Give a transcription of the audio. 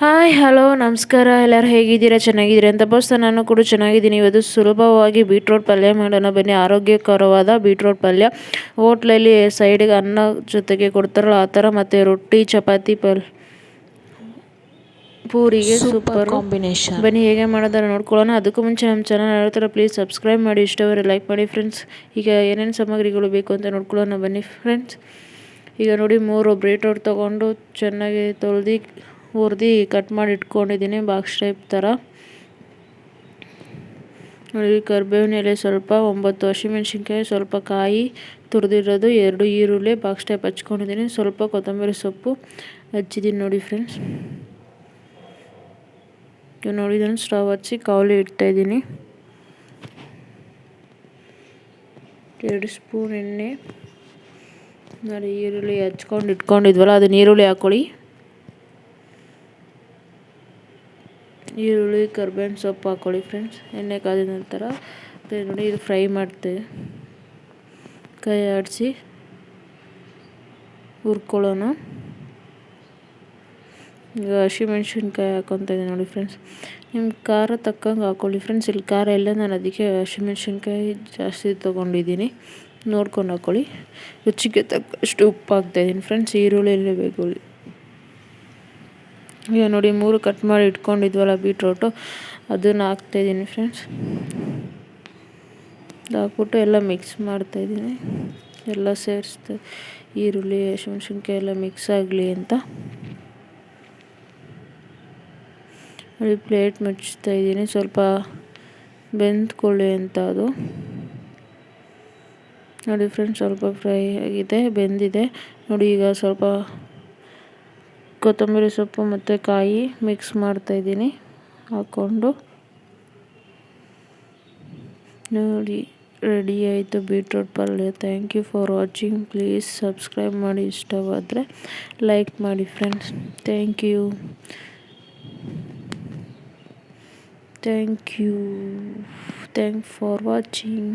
Hi hello ನಮಸ್ಕಾರ. ಎಲ್ಲರೂ ಹೇಗಿದ್ದೀರಾ? ಚೆನ್ನಾಗಿದ್ದೀರಾ? ಅಂತ ಬಸ್ ನಾನು ಕೂಡ ಚೆನ್ನಾಗಿದ್ದೀನಿ. ಇವತ್ತು ಸುಲಭವಾಗಿ ಬೀಟ್ರೋಟ್ ಪಲ್ಯ ಮಾಡೋಣ. ಬನ್ನಿ. ಆರೋಗ್ಯಕರವಾದ ಬೀಟ್ರೋಟ್ ಪಲ್ಯ. ಹೋಟ್ಲಲ್ಲಿ ಸೈಡಿಗೆ ಅನ್ನ ಜೊತೆಗೆ ಕೊಡ್ತಾರಲ್ಲ ಆ ಥರ. ಮತ್ತು ರೊಟ್ಟಿ ಚಪಾತಿ ಪಲ್ ಪೂರಿಗೆ ಸೂಪರ್ ಕಾಂಬಿನೇಷನ್ ಬನ್ನಿ ಹೇಗೆ ಮಾಡೋದಾರ ನೋಡ್ಕೊಳ್ಳೋಣ. ಅದಕ್ಕೂ ಮುಂಚೆ ನಮ್ಮ ಚಾನಲ್ ಹೇಳ್ತಾರೆ ಪ್ಲೀಸ್ ಸಬ್ಸ್ಕ್ರೈಬ್ ಮಾಡಿ. ಇಷ್ಟವರೆ ಲೈಕ್ ಮಾಡಿ ಫ್ರೆಂಡ್ಸ್ ಈಗ ಏನೇನು ಸಾಮಗ್ರಿಗಳು ಬೇಕು ಅಂತ ನೋಡ್ಕೊಳ್ಳೋಣ ಬನ್ನಿ ಫ್ರೆಂಡ್ಸ್ ಈಗ ನೋಡಿ ಮೂರು ಬ್ರೀಟ್ರೋಟ್ ತೊಗೊಂಡು ಚೆನ್ನಾಗಿ ತೊಳೆದು ಹುರಿದು ಕಟ್ ಮಾಡಿ ಇಟ್ಕೊಂಡಿದ್ದೀನಿ ಬಾಕ್ಸ್ ಟೈಪ್ ಥರ ನೋಡಿ, ಕರ್ಬೇವಿನ ಎಲೆ ಸ್ವಲ್ಪ ಒಂಬತ್ತು ಹಸಿಮೆಣ್ಸಿನ್ಕಾಯಿ ಸ್ವಲ್ಪ ಕಾಯಿ ತುರಿದಿರೋದು ಎರಡು ಈರುಳ್ಳಿ ಬಾಕ್ಸ್ ಟೈಪ್ ಹಚ್ಕೊಂಡಿದ್ದೀನಿ, ಸ್ವಲ್ಪ ಕೊತ್ತಂಬರಿ ಸೊಪ್ಪು ಹಚ್ಚಿದ್ದೀನಿ ನೋಡಿ ಫ್ರೆಂಡ್ಸ್ ನೋಡಿ, ಇದನ್ನು ಸ್ಟವ್ ಹಚ್ಚಿ ಕಾವಲಿ ಇಡ್ತಾಯಿದ್ದೀನಿ ಎರಡು ಸ್ಪೂನ್ ಎಣ್ಣೆ, ನೋಡಿ ಈರುಳ್ಳಿ ಹಚ್ಕೊಂಡು ಇಟ್ಕೊಂಡಿದ್ವಲ್ಲ, ಅದನ್ನ ಈರುಳ್ಳಿ ಹಾಕ್ಕೊಳ್ಳಿ ಈರುಳ್ಳಿ, ಕರ್ಬೇವಿನ ಸೊಪ್ಪು ಹಾಕ್ಕೊಳ್ಳಿ ಫ್ರೆಂಡ್ಸ್ ಎಣ್ಣೆ ಕಾದಿದ ನಂತರ ನೋಡಿ ಇದು ಫ್ರೈ ಮಾಡ್ತೆ. ಕೈ ಆಡಿಸಿ ಹುರ್ಕೊಳ್ಳೋಣ. ಈಗ ಹಸಿಮೆಣ್ಸಿನ್ಕಾಯಿ ಹಾಕ್ಕೊತ ಇದ್ದೀನಿ ನೋಡಿ ಫ್ರೆಂಡ್ಸ್ ನಿಮ್ಮ ಖಾರ ತಕ್ಕಂಗೆ ಹಾಕ್ಕೊಳ್ಳಿ ಫ್ರೆಂಡ್ಸ್ ಇಲ್ಲಿ ಖಾರ ಎಲ್ಲ ನಾನು ಅದಕ್ಕೆ ಹಸಿಮೆಣ್ಸಿನ್ಕಾಯಿ ಜಾಸ್ತಿ ತೊಗೊಂಡಿದ್ದೀನಿ. ನೋಡ್ಕೊಂಡು ಹಾಕ್ಕೊಳ್ಳಿ ರುಚಿಗೆ ತಕ್ಕಷ್ಟು ಉಪ್ಪು ಹಾಕ್ತಾಯಿದ್ದೀನಿ ಫ್ರೆಂಡ್ಸ್ ಈರುಳ್ಳಿ ಬೇಕು ಈಗ ನೋಡಿ, ಮೂರು ಕಟ್ ಮಾಡಿ ಇಟ್ಕೊಂಡಿದ್ವಲ್ಲ ಬೀಟ್ರೋಟು ಅದನ್ನು ಹಾಕ್ತಾಯಿದ್ದೀನಿ ಫ್ರೆಂಡ್ಸ್ ಹಾಕ್ಬಿಟ್ಟು ಎಲ್ಲ ಮಿಕ್ಸ್ ಮಾಡ್ತಾಯಿದ್ದೀನಿ ಎಲ್ಲ ಸೇರಿಸ್ತಾ ಈರುಳ್ಳಿ ಹಸಿಮೆಣ್ಸಿನ್ಕಾಯಿ ಎಲ್ಲ ಮಿಕ್ಸ್ ಆಗಲಿ ಅಂತ. ಅಲ್ಲಿ ಪ್ಲೇಟ್ ಮುಚ್ಚ್ತಾ ಇದ್ದೀನಿ. ಸ್ವಲ್ಪ ಬೆಂದ್ಕೊಳ್ಳಿ ಅಂತ ಅದು. ನೋಡಿ ಫ್ರೆಂಡ್ಸ್ ಸ್ವಲ್ಪ ಫ್ರೈ ಆಗಿದೆ, ಬೆಂದಿದೆ. ನೋಡಿ, ಈಗ ಸ್ವಲ್ಪ ಕೊತ್ತಂಬರಿ ಸೊಪ್ಪು ಮತ್ತು ಕಾಯಿ ಮಿಕ್ಸ್ ಮಾಡ್ತಾಯಿದ್ದೀನಿ ಹಾಕ್ಕೊಂಡು. ನೋಡಿ ರೆಡಿ ಆಯಿತು ಬೀಟ್ರೂಟ್ ಪಲ್ಯ. Thank you for watching please subscribe ಮಾಡಿ. ಇಷ್ಟವಾದರೆ ಲೈಕ್ ಮಾಡಿ friends thank you thank you thank for watching